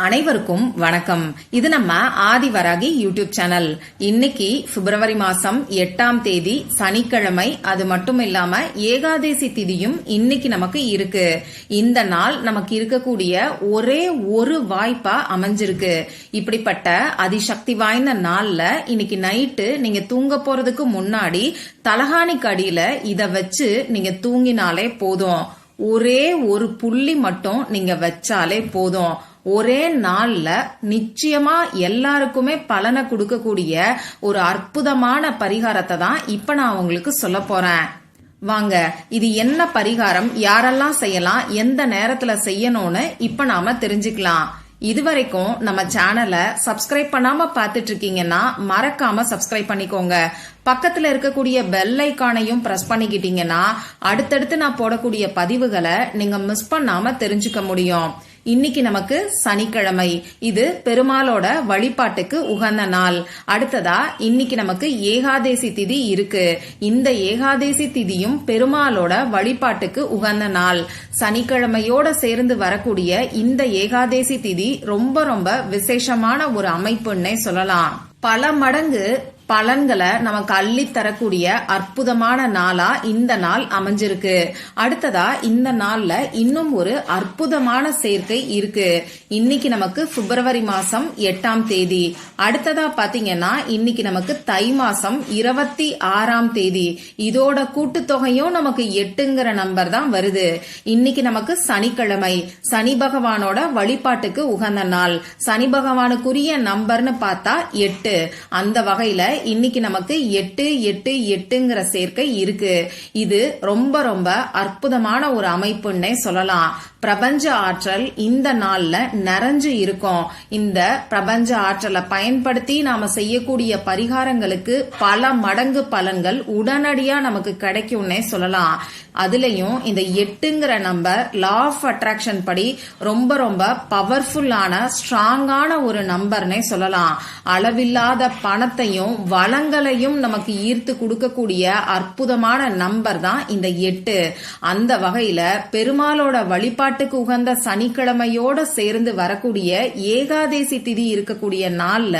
அனைவருக்கும் வணக்கம். இது நம்ம ஆதிவராகி யூடியூப் சேனல். இன்னைக்கு பிப்ரவரி மாசம் எட்டாம் தேதி சனிக்கிழமை. அது மட்டும் இல்லாம ஏகாதேசி திதியும் இன்னைக்கு நமக்கு இருக்கு. இந்த நாள் நமக்கு இருக்கக்கூடிய ஒரே ஒரு வாய்ப்பா அமைஞ்சிருக்கு. இப்படிப்பட்ட அதிசக்தி வாய்ந்த நாள்ல இன்னைக்கு நைட்டு நீங்க தூங்க போறதுக்கு முன்னாடி தலகாணிக்கு அடியில இத வச்சு நீங்க தூங்கினாலே போதும். ஒரே ஒரு புள்ளி மட்டும் நீங்க வச்சாலே போதும். ஒரே நாள்ல நிச்சயமா எல்லாருக்குமே பலனை கொடுக்கக்கூடிய ஒரு அற்புதமான பரிகாரத்தை தான் இப்ப நான் உங்களுக்கு சொல்ல போறேன். வாங்க இது என்ன பரிகாரம்? யாரெல்லாம் செய்யலாம்? எந்த நேரத்துல செய்யணும்னு இப்ப நாம தெரிஞ்சுக்கலாம். இதுவரைக்கும் நம்ம சேனலை சப்ஸ்கிரைப் பண்ணாம பாத்துட்டு இருக்கீங்கன்னா மறக்காம சப்ஸ்கிரைப் பண்ணிக்கோங்க. பக்கத்துல இருக்கக்கூடிய பெல் ஐக்கானையும் பிரஸ் பண்ணிக்கிட்டீங்கன்னா அடுத்தடுத்து நான் போடக்கூடிய பதிவுகளை நீங்க மிஸ் பண்ணாம தெரிஞ்சுக்க முடியும். இன்னைக்கு நமக்கு சனிக்கிழமை. இது பெருமாளோட வழிபாட்டுக்கு உகந்த நாள். அடுத்ததா இன்னைக்கு நமக்கு ஏகாதேசி திதி இருக்கு. இந்த ஏகாதேசி திதியும் பெருமாளோட வழிபாட்டுக்கு உகந்த நாள். சனிக்கிழமையோட சேர்ந்து வரக்கூடிய இந்த ஏகாதேசி திதி ரொம்ப ரொம்ப விசேஷமான ஒரு அமைப்புன்னே சொல்லலாம். பல மடங்கு பலன்களை நமக்கு அள்ளி தரக்கூடிய அற்புதமான நாளா இந்த நாள் அமைஞ்சிருக்கு. அடுத்ததா இந்த நாள்ல இன்னும் ஒரு அற்புதமான சேர்க்கை இருக்கு. இன்னைக்கு நமக்கு பிப்ரவரி மாசம் எட்டாம் தேதி. அடுத்ததா பாத்தீங்கன்னா இன்னைக்கு நமக்கு தை மாசம் இருபத்தி ஆறாம் தேதி. இதோட கூட்டுத்தொகையும் நமக்கு எட்டுங்கிற நம்பர் தான் வருது. இன்னைக்கு நமக்கு சனிக்கிழமை. சனி பகவானோட வழிபாட்டுக்கு உகந்த நாள். சனி பகவானுக்குரிய நம்பர்னு பார்த்தா எட்டு. அந்த வகையில இன்னைக்கு நமக்கு எட்டு எட்டு எட்டுங்கிற சேர்க்கை இருக்கு. இது ரொம்ப ரொம்ப அற்புதமான ஒரு அமைப்புன்னே சொல்லலாம். பிரபஞ்ச ஆற்றல் இந்த நாள்ல நிறைஞ்சு இருக்கும். இந்த பிரபஞ்ச ஆற்றலை பயன்படுத்தி நாம செய்யக்கூடிய பரிகாரங்களுக்கு பல மடங்கு பலன்கள் உடனடியா நமக்கு கிடைக்கும்னே சொல்லலாம். அதுலயும் இந்த எட்டுங்கிற நம்பர் லா ஆஃப் அட்ராக்ஷன் படி ரொம்ப ரொம்ப பவர்ஃபுல்லான ஸ்ட்ராங்கான ஒரு நம்பர்னே சொல்லலாம். அளவில்லாத பணத்தையும் வளங்களையும் நமக்கு ஈர்த்து கொடுக்கக்கூடிய அற்புதமான நம்பர் தான் இந்த எட்டு. அந்த வகையில பெருமாளோட வழிபாடு வழிபாட்டுக்கு உகந்த சனிக்கிழமையோட சேர்ந்து வரக்கூடிய ஏகாதேசி திதி இருக்கக்கூடிய நாள்ல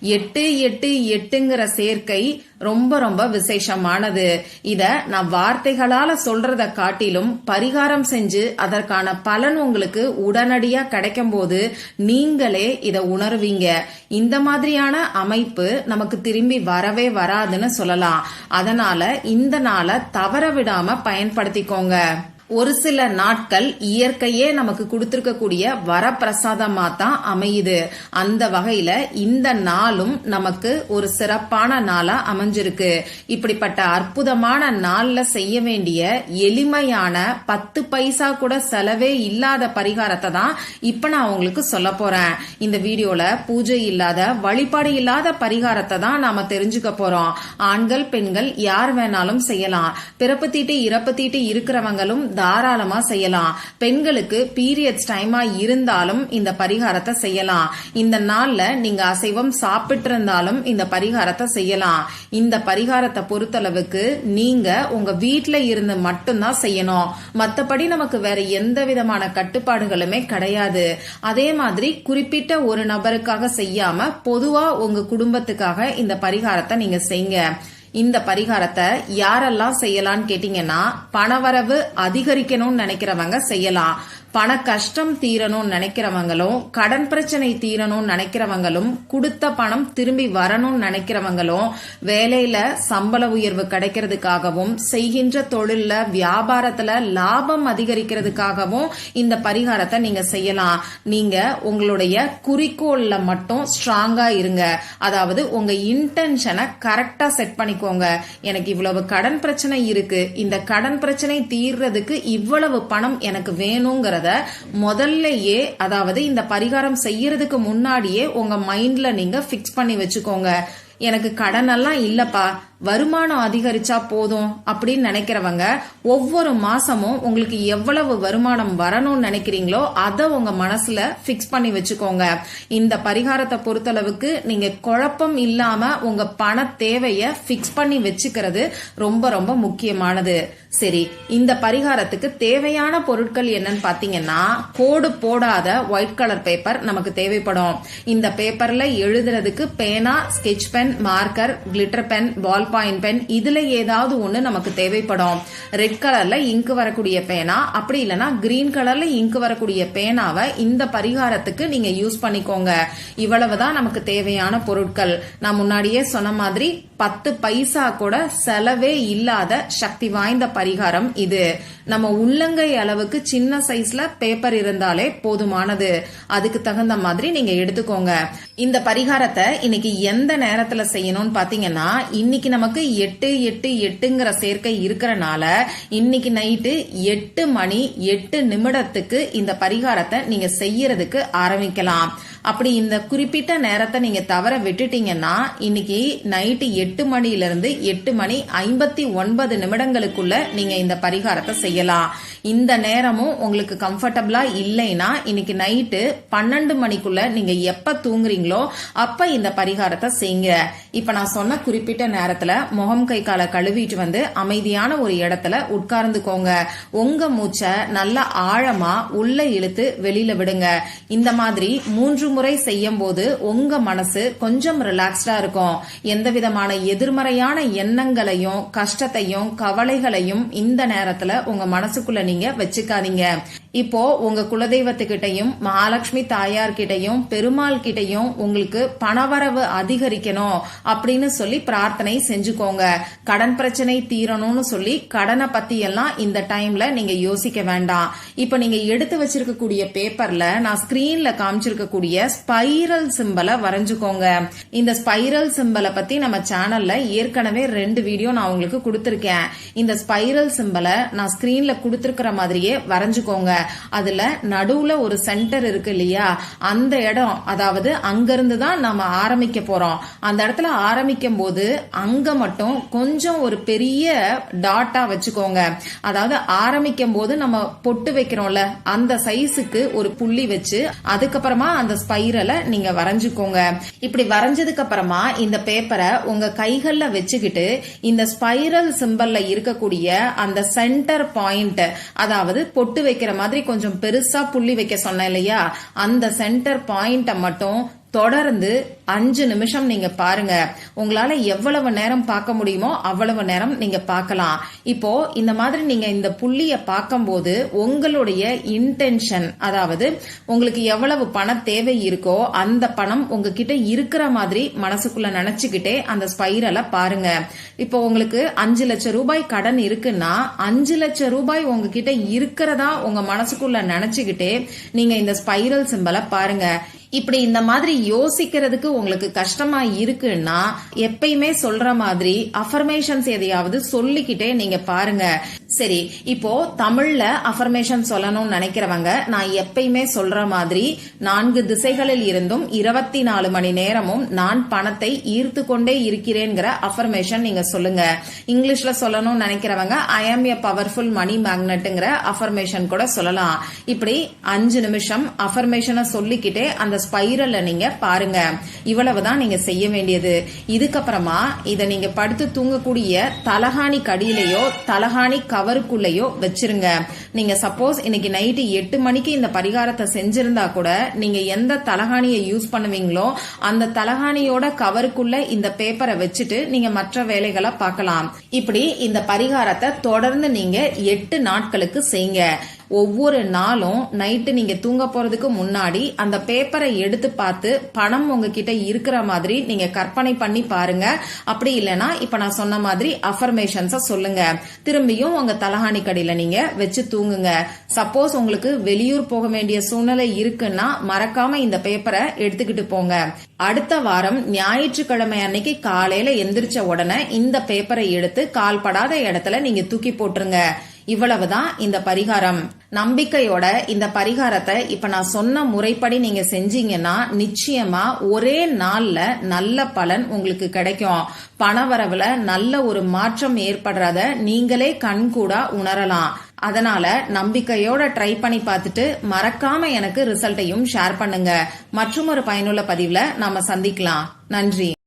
எட்டு எட்டு எட்டுங்கிற சேர்க்கை ரொம்ப ரொம்ப விசேஷமானது. இத நான் வார்த்தைகளால சொல்றத காட்டிலும் பரிகாரம் செஞ்சு அதற்கான பலன் உங்களுக்கு உடனடியா கிடைக்கும் போது நீங்களே இத உணர்வீங்க. இந்த மாதிரியான அமைப்பு நமக்கு திரும்பி வரவே வராதுன்னு சொல்லலாம். அதனால இந்த நாளை தவற விடாம பயன்படுத்திக்கோங்க. ஒரு சில நாட்கள் இயற்கையே நமக்கு கொடுத்திருக்கக்கூடிய வரப்பிரசாதமா தான் அமையுது. அந்த வகையில இந்த நாளும் நமக்கு ஒரு சிறப்பான நாளா அமைஞ்சிருக்கு. இப்படிப்பட்ட அற்புதமான நாள்ல செய்ய வேண்டிய எளிமையான பத்து பைசா கூட செலவே இல்லாத பரிகாரத்தை தான் இப்ப நான் உங்களுக்கு சொல்ல போறேன். இந்த வீடியோல பூஜை இல்லாத வழிபாடு இல்லாத பரிகாரத்தை தான் நாம தெரிஞ்சுக்க போறோம். ஆண்கள் பெண்கள் யார் வேணாலும் செய்யலாம். பிறப்பு தீட்டு இறப்பு தீட்டு இருக்கிறவங்களும் தாராளமா செய்யலாம். பெண்களுக்கு பீரியட்ஸ் டைமா இருந்தாலும் இந்த பரிகாரத்தை செய்யலாம். இந்த நாள்ல நீங்க அசைவம் சாப்பிட்டு இருந்தாலும் இந்த பரிகாரத்தை செய்யலாம். இந்த பரிகாரத்தை பொறுத்தளவுக்கு நீங்க உங்க வீட்டுல இருந்து மட்டும்தான் செய்யணும். மத்தபடி நமக்கு வேற எந்த விதமான கட்டுப்பாடுகளுமே கிடையாது. அதே மாதிரி குறிப்பிட்ட ஒரு நபருக்காக செய்யாம பொதுவா உங்க குடும்பத்துக்காக இந்த பரிகாரத்தை நீங்க செய்யுங்க. இந்த பரிகாரத்தை யாரெல்லாம் செய்யலாம்னு கேட்டீங்கன்னா பணவரவு அதிகரிக்கணும்னு நினைக்கிறவங்க செய்யலாம். பண கஷ்டம் தீரணும்னு நினைக்கிறவங்களும் கடன் பிரச்சனை தீரணும்னு நினைக்கிறவங்களும் கொடுத்த பணம் திரும்பி வரணும்னு நினைக்கிறவங்களும் வேலையில சம்பள உயர்வு கிடைக்கிறதுக்காகவும் செய்கின்ற தொழில்ல வியாபாரத்துல லாபம் அதிகரிக்கிறதுக்காகவும் இந்த பரிகாரத்தை நீங்க செய்யலாம். நீங்க உங்களுடைய குறிக்கோள்ல மட்டும் ஸ்ட்ராங்கா இருங்க. அதாவது உங்க இன்டென்ஷனை கரெக்டா செட் பண்ணிக்கோங்க. எனக்கு இவ்வளவு கடன் பிரச்சனை இருக்கு. இந்த கடன் பிரச்சனை தீர்றதுக்கு இவ்வளவு பணம் எனக்கு வேணுங்கிறத முதல்லயே அதாவது இந்த பரிகாரம் செய்யறதுக்கு முன்னாடியே உங்க மைண்ட்ல நீங்க பிக்ஸ் பண்ணி வச்சுக்கோங்க. எனக்கு கடன் எல்லாம் இல்லப்பா. வருமானம் அதிகரிச்சா போதும் அப்படின்னு நினைக்கிறவங்க ஒவ்வொரு மாசமும் உங்களுக்கு எவ்வளவு வருமானம் வரணும்னு நினைக்கிறீங்களோ அதை உங்க மனசுல பிக்ஸ் பண்ணி வச்சுக்கோங்க. இந்த பரிகாரத்தை பொறுத்தளவுக்கு நீங்க குழப்பம் இல்லாம உங்க பண தேவைய பிக்ஸ் பண்ணி வச்சுக்கிறது ரொம்ப ரொம்ப முக்கியமானது. சரி இந்த பரிகாரத்துக்கு தேவையான பொருட்கள் என்னன்னு பாத்தீங்கன்னா கோடு போடாத ஒயிட் கலர் பேப்பர் நமக்கு தேவைப்படும். இந்த பேப்பர்ல எழுதுறதுக்கு பேனா sketch pen marker glitter pen ball point pen இதுல ஏதாவது ஒண்ணு நமக்கு தேவைப்படும். ரெட் கலர்ல இங்க் வரக்கூடிய பேனா அப்படி இல்லைன்னா கிரீன் கலர்ல இங்க் வரக்கூடிய பேனாவை இந்த பரிகாரத்துக்கு நீங்க யூஸ் பண்ணிக்கோங்க. இவ்வளவுதான் நமக்கு தேவையான பொருட்கள். நான் முன்னாடியே சொன்ன மாதிரி பத்து பைசா கூட செலவே இல்லாத சக்தி வாய்ந்த பரிகாரம் இது. நம்ம உள்ளங்கை அளவுக்கு சின்ன சைஸ்ல பேப்பர் இருந்தாலே போதுமானது. அதுக்கு தகுந்த மாதிரி நீங்க எடுத்துக்கோங்க. இந்த பரிகாரத்தை இன்னைக்கு எந்த நேரத்துல செய்யணும்னு பாத்தீங்கன்னா இன்னைக்கு நமக்கு எட்டு எட்டு எட்டுங்கிற சேர்க்கை இருக்கிறனால இன்னைக்கு நைட்டு எட்டு மணி எட்டு நிமிடத்துக்கு இந்த பரிகாரத்தை நீங்க செய்யறதுக்கு ஆரம்பிக்கலாம். அப்படி இந்த குறிப்பிட்ட நேரத்தை நீங்க தவற விட்டுட்டீங்கன்னா இன்னைக்கு நைட்டு எட்டு மணியிலிருந்து எட்டு மணி ஐம்பத்தி ஒன்பது நிமிடங்களுக்குள்ள நீங்க இந்த பரிகாரத்தை செய்யலாம். இந்த நேரமும் உங்களுக்கு கம்ஃபர்டபுளா இல்லைன்னா இன்னைக்கு நைட்டு பன்னெண்டு மணிக்குள்ள நீங்க எப்ப தூங்குறீங்களோ அப்ப இந்த பரிகாரத்தை செய்யுங்க. இப்ப நான் சொன்ன குறிப்பிட்ட நேரத்துல முகம் கை காலை கழுவிட்டு வந்து அமைதியான ஒரு இடத்துல உட்கார்ந்துக்கோங்க. உங்க மூச்சை நல்லா ஆழமா உள்ள இழுத்து வெளியில விடுங்க. இந்த மாதிரி மூன்று முறை செய்யும் போது உங்க மனசு கொஞ்சம் ரிலாக்ஸ்டா இருக்கும். எந்த விதமான எதிர்மறையான எண்ணங்களையும் கஷ்டத்தையும் கவலைகளையும் இந்த நேரத்துல உங்க மனசுக்குள்ள நீங்க வச்சுக்காதீங்க. இப்போ உங்க குலதெய்வத்துக்கிட்டையும் மகாலட்சுமி தாயார் கிட்டையும் பெருமாள் கிட்டையும் உங்களுக்கு பணவரவு அதிகரிக்கணும் அப்படின்னு சொல்லி பிரார்த்தனை செஞ்சுக்கோங்க. கடன் பிரச்சனை தீரணும்னு சொல்லி கடனை பத்தி எல்லாம் இந்த டைம்ல நீங்க யோசிக்க வேண்டாம். இப்ப நீங்க எடுத்து வச்சிருக்கக்கூடிய பேப்பர்ல நான் ஸ்கிரீன்ல காமிச்சிருக்கக்கூடிய ஸ்பைரல் சிம்பலை வரைஞ்சுக்கோங்க. இந்த ஸ்பைரல் சிம்பலை பத்தி நம்ம சேனல்ல ஏற்கனவே ரெண்டு வீடியோ நான் உங்களுக்கு கொடுத்துருக்கேன். இந்த ஸ்பைரல் சிம்பலை நான் ஸ்கிரீன்ல கொடுத்துருக்கிற மாதிரியே வரைஞ்சுக்கோங்க. அதுல நடுவுல ஒரு சென்டர் இருக்கு இல்லையா? அந்த இடம் அதாவது அங்கிருந்து தான் நம்ம ஆரம்பிக்க போறோம். அந்த இடத்துல ஆரம்பிக்கும் போது அங்க மட்டும் கொஞ்சம் ஒரு பெரிய டாட்டா வச்சுக்கோங்க. அதாவது ஆரம்பிக்கும் போது நம்ம பொட்டு வைக்கிறோம்ல அந்த சைஸுக்கு ஒரு புள்ளி வச்சு அதுக்கப்புறமா அந்த ஸ்பைரலை நீங்க வரைஞ்சுக்கோங்க. இப்படி வரைஞ்சதுக்கு அப்புறமா இந்த பேப்பரை உங்க கைகள்ல வச்சுக்கிட்டு இந்த ஸ்பைரல் சிம்பல்ல இருக்கக்கூடிய அந்த சென்டர் பாயிண்ட் அதாவது பொட்டு வைக்கிற மாதிரி கொஞ்சம் பெருசா புள்ளி வைக்க சொன்னேன் இல்லையா? அந்த சென்டர் பாயிண்ட மட்டும் தொடர்ந்து அஞ்சு நிமிஷம் நீங்க பாருங்க. உங்களால எவ்வளவு நேரம் பார்க்க முடியுமோ அவ்வளவு நேரம் நீங்க பார்க்கலாம். இப்போ இந்த மாதிரி நீங்க இந்த புள்ளிய பார்க்கும்போது உங்களுடைய இன்டென்ஷன் அதாவது உங்களுக்கு எவ்வளவு பண தேவை இருக்கோ அந்த பணம் உங்ககிட்ட இருக்கிற மாதிரி மனசுக்குள்ள நினைச்சுக்கிட்டே அந்த ஸ்பைரலை பாருங்க. இப்போ உங்களுக்கு அஞ்சு லட்சம் ரூபாய் கடன் இருக்குன்னா அஞ்சு லட்சம் ரூபாய் உங்ககிட்ட இருக்கிறதா உங்க மனசுக்குள்ள நினைச்சுக்கிட்டே நீங்க இந்த ஸ்பைரல் சிம்பலை பாருங்க. இப்படி இந்த மாதிரி யோசிக்கிறதுக்கு உங்களுக்கு கஷ்டமா இருக்குன்னா எப்பயுமே சொல்ற மாதிரி அஃபர்மேஷன்ஸ் எதையாவது சொல்லிக்கிட்டே நீங்க பாருங்க. சரி இப்போ தமிழ்ல அஃபர்மேஷன் சொல்லணும்னு நினைக்கிறவங்க நான் எப்பயுமே சொல்ற மாதிரி நான்கு திசைகளில் இருந்தும் இருபத்தி நாலு மணி நேரமும் நான் பணத்தை ஈர்த்து கொண்டே இருக்கிறேங்கிற அஃபர்மேஷன் நீங்க சொல்லுங்க. இங்கிலீஷ்ல சொல்லணும்னு நினைக்கிறவங்க ஐ ஆம் எ பவர்ஃபுல் மணி மேக்னெட்டுங்கிற அஃபர்மேஷன் கூட சொல்லலாம். இப்படி அஞ்சு நிமிஷம் அஃபர்மேஷனை சொல்லிக்கிட்டே அந்த ஸ்பைரல்ல நீங்க பாருங்க. இவ்வளவுதான் நீங்க செய்ய வேண்டியது. இதுக்கப்புறமா இதை நீங்க படுத்து தூங்கக்கூடிய தலகாணி கடியிலையோ தலகாணி கவருக்குள்ளேயோ வச்சிருங்க. நீங்க சப்போஸ் இன்னைக்கு நைட்டு எட்டு மணிக்கு இந்த பரிகாரத்தை செஞ்சிருந்தா கூட நீங்க எந்த தலகாணியை யூஸ் பண்ணுவீங்களோ அந்த தலகாணியோட கவருக்குள்ள இந்த பேப்பரை வச்சுட்டு நீங்க மற்ற வேலைகளை பார்க்கலாம். இப்படி இந்த பரிகாரத்தை தொடர்ந்து நீங்க எட்டு நாட்களுக்கு செய்யுங்க ஒவ்வொரு நாளும் நைட்டு நீங்க தூங்க போறதுக்கு முன்னாடி அந்த பேப்பரை எடுத்து பார்த்து பணம் உங்ககிட்ட இருக்கிற மாதிரி நீங்க கற்பனை பண்ணி பாருங்க. அப்படி இல்லைன்னா இப்ப நான் சொன்ன மாதிரி அஃபர்மேஷன்ஸ சொல்லுங்க. திரும்பியும் உங்க தலஹானி கடையில நீங்க வச்சு தூங்குங்க. சப்போஸ் உங்களுக்கு வெளியூர் போக வேண்டிய சூழ்நிலை இருக்குன்னா மறக்காம இந்த பேப்பரை எடுத்துக்கிட்டு போங்க. அடுத்த வாரம் ஞாயிற்றுக்கிழமை அன்னைக்கு காலையில எந்திரிச்ச உடனே இந்த பேப்பரை எடுத்து கால்படாத இடத்துல நீங்க தூக்கி போட்டுருங்க. இவ்வளவுதான் இந்த பரிகாரம். நம்பிக்கையோட இந்த பரிகாரத்தை இப்ப நான் சொன்ன முறைப்படி நீங்க செஞ்சீங்கன்னா நிச்சயமா ஒரே நாள்ல நல்ல பலன் உங்களுக்கு கிடைக்கும். பணவரவுல நல்ல ஒரு மாற்றம் ஏற்படுறத நீங்களே கண்கூடா உணரலாம். அதனால நம்பிக்கையோட ட்ரை பண்ணி பார்த்துட்டு மறக்காம எனக்கு ரிசல்ட்டையும் ஷேர் பண்ணுங்க. மற்றும் ஒரு பயனுள்ள பதிவுல நாம சந்திக்கலாம். நன்றி.